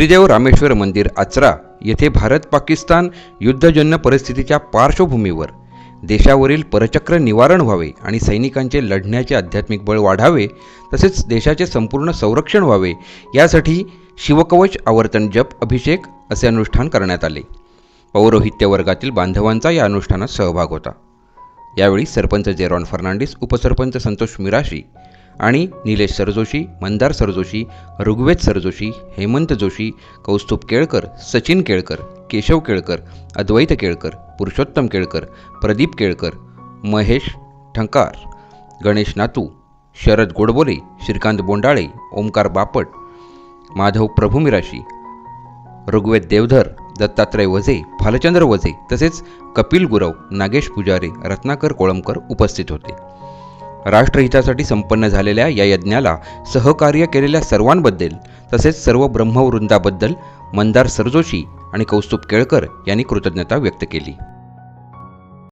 श्रीदेव रामेश्वर मंदिर आचरा येथे भारत पाकिस्तान युद्धजन्य परिस्थितीच्या पार्श्वभूमीवर देशावरील परचक्र निवारण व्हावे आणि सैनिकांचे लढण्याचे आध्यात्मिक बळ वाढावे तसेच देशाचे संपूर्ण संरक्षण व्हावे यासाठी शिवकवच आवर्तन जप अभिषेक असे अनुष्ठान करण्यात आले. पौरोहित्य वर्गातील बांधवांचा या अनुष्ठानात सहभाग होता. यावेळी सरपंच जेरॉन फर्नांडिस उपसरपंच संतोष मिराशी आणि निलेश सरजोशी मंदार सरजोशी ऋग्वेद सरजोशी हेमंत जोशी कौस्तुभ केळकर सचिन केळकर केशव केळकर अद्वैत केळकर पुरुषोत्तम केळकर प्रदीप केळकर महेश ठंकार गणेश नातू शरद गोडबोले श्रीकांत बोंडाळे ओमकार बापट माधव प्रभू मिराशी ऋग्वेद देवधर दत्तात्रय वझे भालचंद्र वझे तसेच कपिल गुरव नागेश पुजारे रत्नाकर कोळंबकर उपस्थित होते. राष्ट्रहितासाठी संपन्न झालेल्या या यज्ञाला सहकार्य केलेल्या सर्वांबद्दल तसेच सर्व ब्रह्मवृंदाबद्दल मंदार सरजोशी आणि कौस्तुभ केळकर यांनी कृतज्ञता व्यक्त केली.